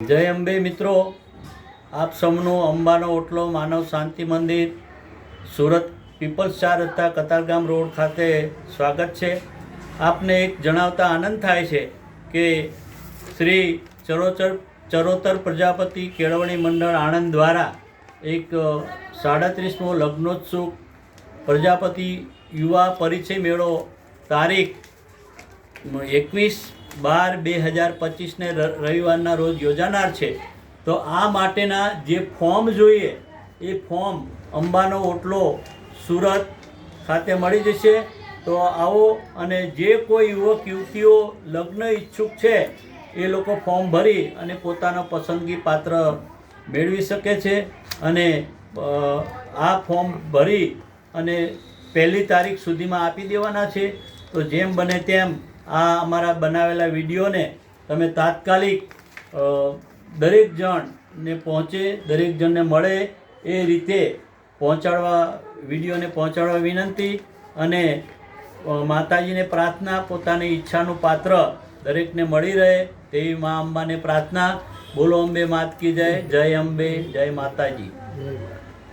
જય અંબે મિત્રો. આપ સૌનું અંબાનો ઓટલો માનવ શાંતિ મંદિર, સુરત પીપલ્સ ચાર હતા કતારગામ રોડ ખાતે સ્વાગત છે. આપને એક જણાવતા આનંદ થાય છે કે શ્રી ચરોચર ચરોતર પ્રજાપતિ કેળવણી મંડળ આણંદ દ્વારા એક સાડત્રીસમો લગ્નોત્સુક પ્રજાપતિ યુવા પરિચય મેળો તારીખ એકવીસ બાર બે હજાર પચીસને રવિવારના રોજ યોજાનાર છે. તો આ માટેના જે ફોર્મ જોઈએ, એ ફોર્મ અંબાનો ઓટલો સુરત ખાતે મળી જશે. તો આવો અને જે કોઈ યુવક, યુવતીઓ લગ્ન ઈચ્છુક છે, એ લોકો ફોર્મ ભરી અને પોતાનો પસંદગી પાત્ર મેળવી શકે છે. અને આ ફોર્મ ભરી અને પહેલી તારીખ સુધીમાં આપી દેવાના છે. તો જેમ બને તેમ આ અમારા બનાવેલા વિડીયોને તમે તાત્કાલિક દરેક જણને પહોંચે, દરેક જણને મળે એ રીતે પહોંચાડવા, વિડીયોને પહોંચાડવા વિનંતી અને માતાજીને પ્રાર્થના, પોતાની ઈચ્છાનું પાત્ર દરેકને મળી રહે તેવી મા અંબાને પ્રાર્થના. બોલો અંબે, માત કી જય જય અંબે, જય માતાજી.